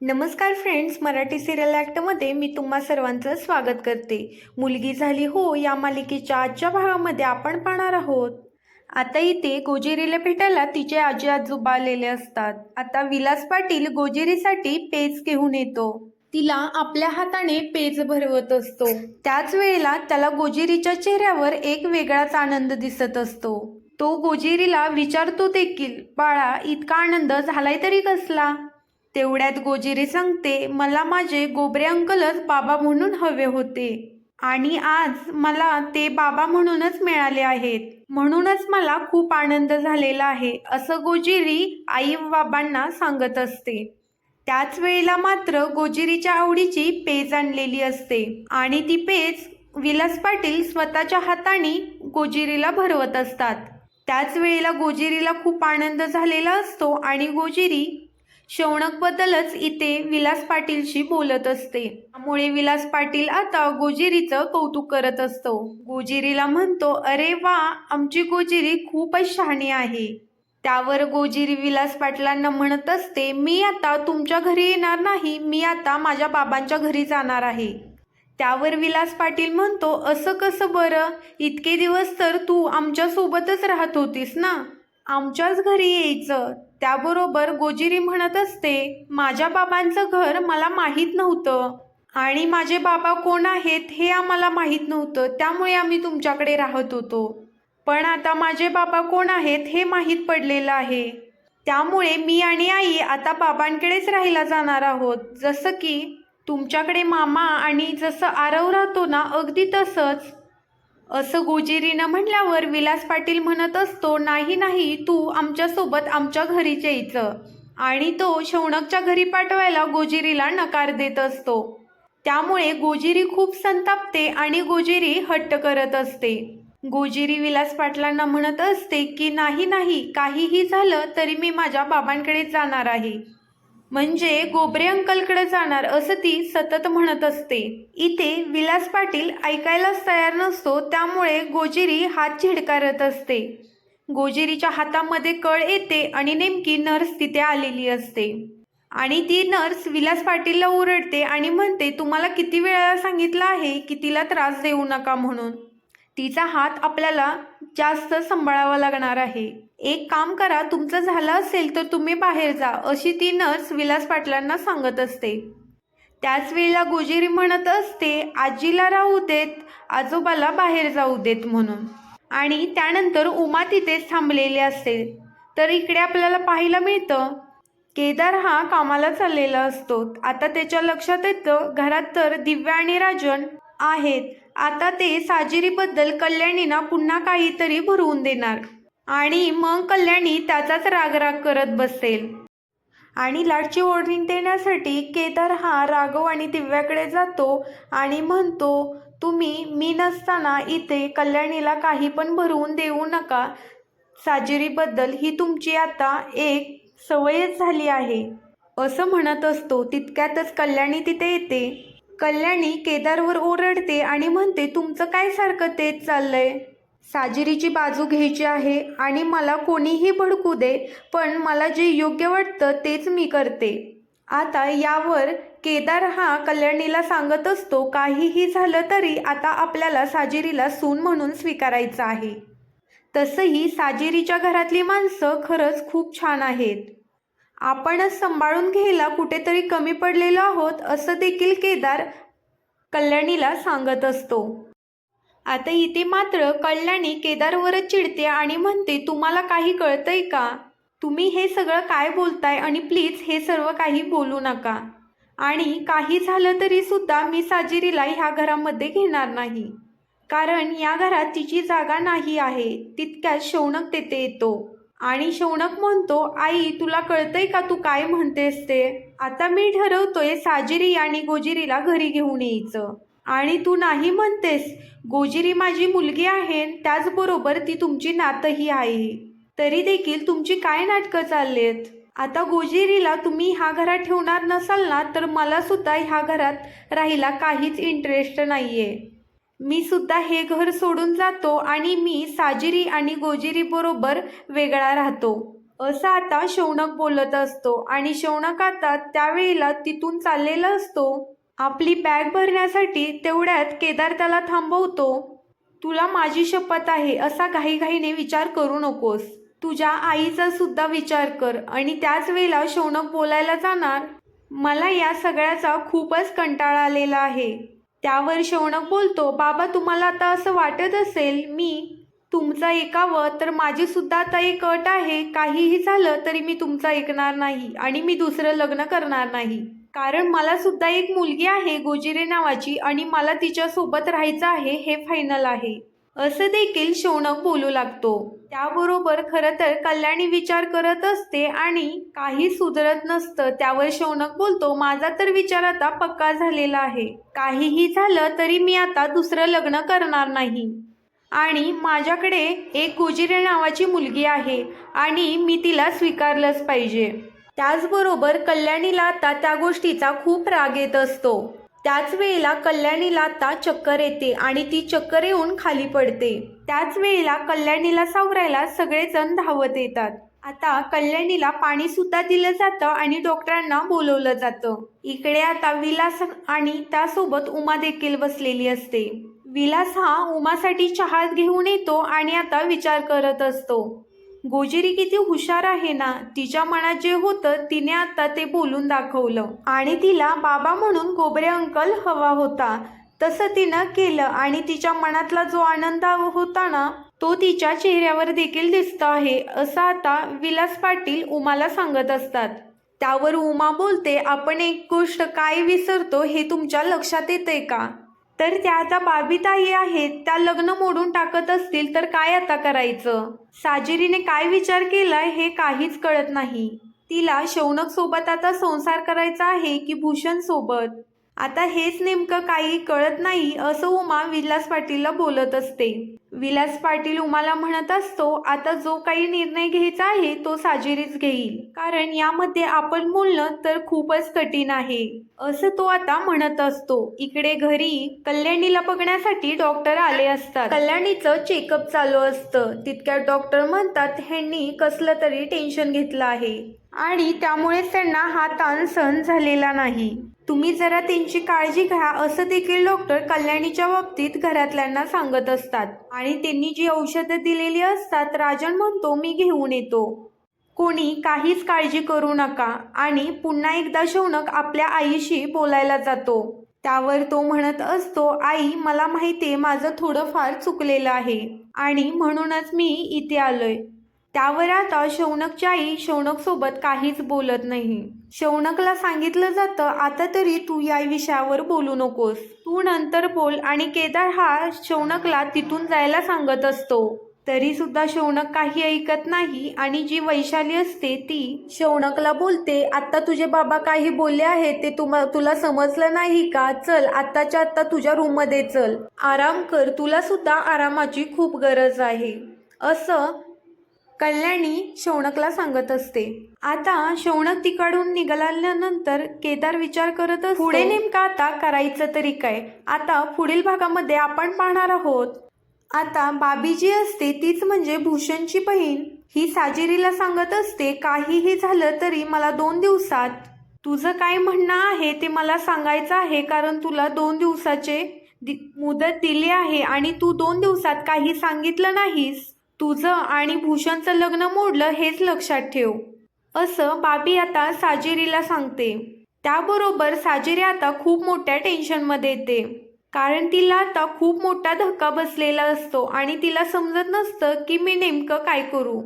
नमस्कार friends Marathi serial ॲक्टमध्ये मी तुम्हा सर्वांचं स्वागत करते. मुलगी झाली हो या मालिकेच्या आजच्या भागामध्ये आपण पाहणार आहोत. आता इथे गोजेरीला भेटायला तिचे आजी आजोबा आलेले असतात. आता विलास पाटील गोजेरीसाठी पेज घेऊन येतो. तिला आपल्या हाताने पेज भरवत असतो. त्याच वेळेला त्याला गोजेरीच्या चेहऱ्यावर एक वेगळाच आनंद दिसत असतो. तो गोजेरीला विचारतो देखील बाळा इतका आनंद झालाय तरी कसला? तेवढ्यात गोजिरी सांगते मला माझे गोबरे अंकलच बाबा म्हणून हवे होते. आणि आज मला ते बाबा म्हणूनच मिळाले आहेत. म्हणूनच मला खूप आनंद झालेला आहे असं गोजिरी आई बाबांना सांगत असते. त्याच वेळेला मात्र गोजिरीच्या आवडीची पेज आणलेली असते आणि ती पेज विलास पाटील स्वतःच्या हाताने गोजिरीला भरवत असतात. त्याच वेळेला गोजिरीला खूप आनंद झालेला असतो आणि गोजिरी शौनकबद्दलच इथे विलास पाटीलशी बोलत असते. त्यामुळे विलास पाटील आता गोजिरीचं कौतुक करत असतो. गोजिरीला म्हणतो अरे वा आमची गोजिरी खूपच शहाणी आहे. त्यावर गोजिरी विलास पाटलांना म्हणत असते मी आता तुमच्या घरी येणार नाही मी आता माझ्या बाबांच्या घरी जाणार आहे. त्यावर विलास पाटील म्हणतो असं कसं बरं? इतके दिवस तर तू आमच्यासोबतच राहत होतीस ना? आमच्याच घरी यायचं. त्याबरोबर गोजिरी म्हणत असते माझ्या बाबांचं घर मला माहीत नव्हतं. आणि माझे बाबा कोण आहेत हे आम्हाला माहीत नव्हतं. त्यामुळे आम्ही तुमच्याकडे राहत होतो. पण आता माझे बाबा कोण आहेत हे माहीत पडलेलं आहे. त्यामुळे मी आणि आई आता बाबांकडेच राहायला जाणार आहोत. जसं की तुमच्याकडे मामा आणि जसं आरव राहतो ना अगदी तसंच. असं गोजिरीनं म्हणल्यावर विलास पाटील म्हणत असतो नाही नाही तू आमच्यासोबत आमच्या घरीच यायचं आणि तो शौनकच्या घरी पाठवायला गोजिरीला नकार देत असतो. त्यामुळे गोजिरी खूप संतापते आणि गोजिरी हट्ट करत असते. गोजिरी विलास पाटलांना म्हणत असते की नाही नाही काहीही झालं तरी मी माझ्या बाबांकडे जाणार आहे. म्हणजे गोबरे अंकलकडे जाणार असं ती सतत म्हणत असते. इथे विलास पाटील ऐकायलाच तयार नसतो त्यामुळे गोजिरी हात झिडकारत असते. गोजिरीच्या हातामध्ये कळ येते आणि नेमकी नर्स तिथे आलेली असते. आणि ती नर्स विलास पाटीलला ओरडते आणि म्हणते तुम्हाला किती वेळा सांगितलं आहे की तिला त्रास देऊ नका म्हणून. तिचा हात आपल्याला जास्त सांभाळावा लागणार आहे. एक काम करा तुमचं झालं असेल तर तुम्ही बाहेर जा अशी ती नर्स विलास पाटलांना सांगत असते. त्याच वेळेला गोजिरी म्हणत असते आजीला राहू देत आजोबाला बाहेर जाऊ देत म्हणून. आणि त्यानंतर उमा तिथेच थांबलेली असते. तर इकडे आपल्याला पाहायला मिळतं केदार हा कामाला चाललेला असतो. आता त्याच्या लक्षात येतं घरात तर दिव्या आणि राजन आहेत. आता ते साजिरीबद्दल कल्याणीना पुन्हा काहीतरी भरवून देणार. आणि मग कल्याणी त्याचाच रागराग करत बसेल. आणि लाडची ओढणी देण्यासाठी केदार हा राघव आणि दिव्याकडे जातो आणि म्हणतो तुम्ही मी नसताना इथे कल्याणीला काही पण भरवून देऊ नका. साजिरीबद्दल ही तुमची आता एक सवयच झाली आहे. असं म्हणत असतो. तितक्यातच कल्याणी तिथे येते. कल्याणी केदारवर ओरडते आणि म्हणते तुमचं काय सारखं तेच चाललंय? साजिरीची बाजू घ्यायची आहे आणि मला कोणीही भडकू दे पण मला जे योग्य वाटतं तेच मी करते. आता यावर केदार हा कल्याणीला सांगत असतो काहीही झालं तरी आता आपल्याला साजिरीला सून म्हणून स्वीकारायचं आहे. तसंही साजिरीच्या घरातली माणसं खरंच खूप छान आहेत. आपणच सांभाळून घ्यायला कुठेतरी कमी पडलेलो आहोत असं देखील केदार कल्याणीला सांगत असतो. आता इथे मात्र कल्याणी केदारवरच चिडते आणि म्हणते तुम्हाला काही कळतंय का? तुम्ही हे सगळं काय बोलताय आणि प्लीज हे सर्व काही बोलू नका. आणि काही झालं तरी सुद्धा मी साजिरीला ह्या घरामध्ये घेणार नाही. कारण या घरात तिची जागा नाही आहे. तितक्यात शौनक तेथे येतो. आणि शौनक म्हणतो आई तुला कळतंय का तू काय म्हणतेस ते? आता मी ठरवतोय साजिरी आणि गोजिरीला घरी घेऊन यायचं. आणि तू नाही म्हणतेस गोजिरी माझी मुलगी आहे त्याचबरोबर ती तुमची नातही आहे. तरी देखील तुमची काय नाटकं चालली आहेत आता गोजिरीला तुम्ही ह्या घरात ठेवणार नसाल ना तर मला सुद्धा ह्या घरात राहायला काहीच इंटरेस्ट नाही आहे मी सुद्धा हे घर सोडून जातो आणि मी साजिरी आणि गोजिरी बरोबर वेगळा राहतो. असं आता शौनक बोलत असतो आणि शौनक आता त्यावेळेला तिथून चाललेला असतो. आपली बॅग भरण्यासाठी तेवढ्यात केदार त्याला थांबवतो. तुला माझी शपथ आहे असा घाईघाईने विचार करू नकोस. तुझ्या आईचा सुद्धा विचार कर आणि त्याच वेळेला शौनक बोलायला जाणार. मला या सगळ्याचा खूपच कंटाळा आलेला आहे. त्यावर शौनक बोलतो बाबा तुम्हाला आता असं वाटत असेल मी तुमचं ऐकावं तर माझी सुद्धा आता एक अट आहे. काहीही झालं तरी मी तुमचं ऐकणार नाही आणि मी दुसरं लग्न करणार नाही. कारण मला सुद्धा एक मुलगी आहे गोजिरे नावाची आणि मला तिच्यासोबत राहायचं आहे हे फायनल आहे. असं देखील शौनक बोलू लागतो. त्याबरोबर खरं तर कल्याणी विचार करत असते आणि काही सुधरत नसतं त्यावर शौनक बोलतो माझा तर विचार आता पक्का झालेला आहे. काहीही झालं तरी मी आता दुसरं लग्न करणार नाही. आणि माझ्याकडे एक गोजिरे नावाची मुलगी आहे आणि मी तिला स्वीकारलंच पाहिजे. त्याचबरोबर कल्याणीला आता त्या गोष्टीचा खूप राग येत असतो. त्याच वेळेला कल्याणीला आता चक्कर येते आणि ती चक्कर येऊन खाली पडते. त्याच वेळेला कल्याणीला सावरायला सगळेजण धावत येतात. आता कल्याणीला पाणी सुद्धा दिलं जातं आणि डॉक्टरांना बोलवलं जातं. इकडे आता विलास आणि त्यासोबत उमा देखील बसलेली असते. विलास हा उमासाठी चहा घेऊन येतो आणि आता विचार करत असतो. गोजिरी किती हुशार आहे ना? तिच्या मनात जे होतं तिने आता ते बोलून दाखवलं. आणि तिला बाबा म्हणून गोबरे अंकल हवा होता. तसं तिनं केलं आणि तिच्या मनातला जो आनंद होता ना तो तिच्या चेहऱ्यावर देखील दिसतो आहे असं आता विलास पाटील उमाला सांगत असतात. त्यावर उमा बोलते आपण एक गोष्ट काय विसरतो हे तुमच्या लक्षात येते का? तर त्या आता बाबीताई आहेत त्या लग्न मोडून टाकत असतील तर काय आता करायचं? साजिरीने काय विचार केलाय हे काहीच कळत नाही. तिला शौनक सोबत आता संसार करायचा आहे की भूषण सोबत? आता हेच नेमकं काही कळत नाही असं उमा विलास पाटीलला बोलत असते. विलास पाटील उमाला म्हणत असतो आता जो काही निर्णय घ्यायचा आहे तो साजिरीच घेईल. कारण यामध्ये आपण बोलणं तर खूपच कठीण आहे. असं तो आता म्हणत असतो. इकडे घरी कल्याणीला बघण्यासाठी डॉक्टर आले असतात. कल्याणीचं चेकअप चालू असतं. तितक्यात डॉक्टर म्हणतात ह्यांनी कसलं तरी टेन्शन घेतलं आहे. आणि त्यामुळेच त्यांना हा ताण सहन झालेला नाही. तुम्ही जरा त्यांची काळजी घ्या असं देखील डॉक्टर कल्याणीच्या बाबतीत घरातल्यांना सांगत असतात. आणि त्यांनी जी औषधं दिलेली असतात राजन म्हणतो मी घेऊन येतो. कोणी काहीच काळजी करू नका आणि पुन्हा एकदा शौनक आपल्या आईशी बोलायला जातो. त्यावर तो म्हणत असतो आई मला माहिती आहे माझं थोडंफार चुकलेलं आहे आणि म्हणूनच मी इथे आलोय. त्यावर आता शौनकची आई शौनक सोबत काहीच बोलत नाही. शौनकला सांगितलं जातं आता तरी तू या विषयावर बोलू नकोस. तू नंतर बोल आणि केदार हा शौनकला तिथून जायला सांगत असतो. तरी सुद्धा शौनक काही ऐकत नाही आणि जी वैशाली असते ती शौनकला बोलते आता तुझे बाबा काही बोलले आहेत ते तुम तुला समजलं नाही का? चल आत्ताच्या आत्ता तुझ्या रूममध्ये चल. आराम कर तुला सुद्धा आरामाची खूप गरज आहे. असं कल्याणी शौनकला सांगत असते. आता शौनक तिकडून निघाल्यानंतर केदार विचार करत पुढे नेमका आता करायचं तरी काय? आता पुढील भागामध्ये आपण पाहणार आहोत. आता बाबी जी असते तीच म्हणजे भूषणची बहीण. ही साजिरीला सांगत असते काहीही झालं तरी मला दोन दिवसात. तुझं काय म्हणणं आहे ते मला सांगायचं आहे कारण तुला दोन दिवसाचे दि- मुदत दिली आहे आणि तू दोन दिवसात काही सांगितलं नाहीस. तुझं आणि भूषणचं लग्न मोडलं हेच लक्षात ठेव. असं बाबी आता साजिरीला सांगते. त्याबरोबर साजिरी आता खूप मोठ्या टेन्शनमध्ये येते. कारण तिला आता खूप मोठा धक्का बसलेला असतो आणि तिला समजत नसतं की मी नेमकं काय करू.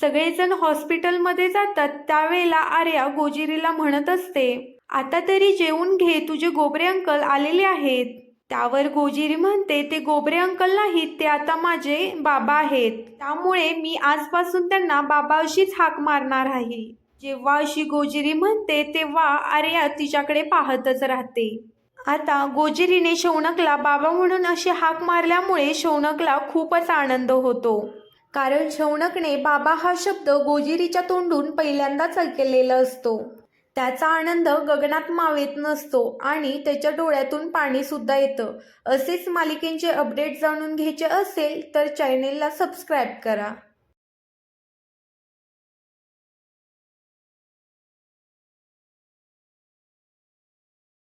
सगळेजण हॉस्पिटलमध्ये जातात त्यावेळेला आर्या गोजिरीला म्हणत असते आता तरी जेवून घे तुझे गोबरे अंकल आलेले आहेत. त्यावर गोजिरी म्हणते ते गोबरे अंकल नाहीत ते आता माझे बाबा आहेत. त्यामुळे मी आजपासून त्यांना बाबा अशीच हाक मारणार आहे. जेव्हा अशी गोजिरी म्हणते तेव्हा आर्या तिच्याकडे पाहतच राहते. आता गोजिरीने शौनकला बाबा म्हणून अशी हाक मारल्यामुळे शौनकला खूपच आनंद होतो. कारण शौनकने बाबा हा शब्द गोजिरीच्या तोंडून पहिल्यांदाच ऐकलेला असतो. त्याचा आनंद गगनात मावेत नसतो आणि त्याच्या डोळ्यातून पाणी सुद्धा येतं. असेच मालिकेंचे अपडेट जाणून घ्यायचे असेल तर चॅनेलला सबस्क्राईब करा.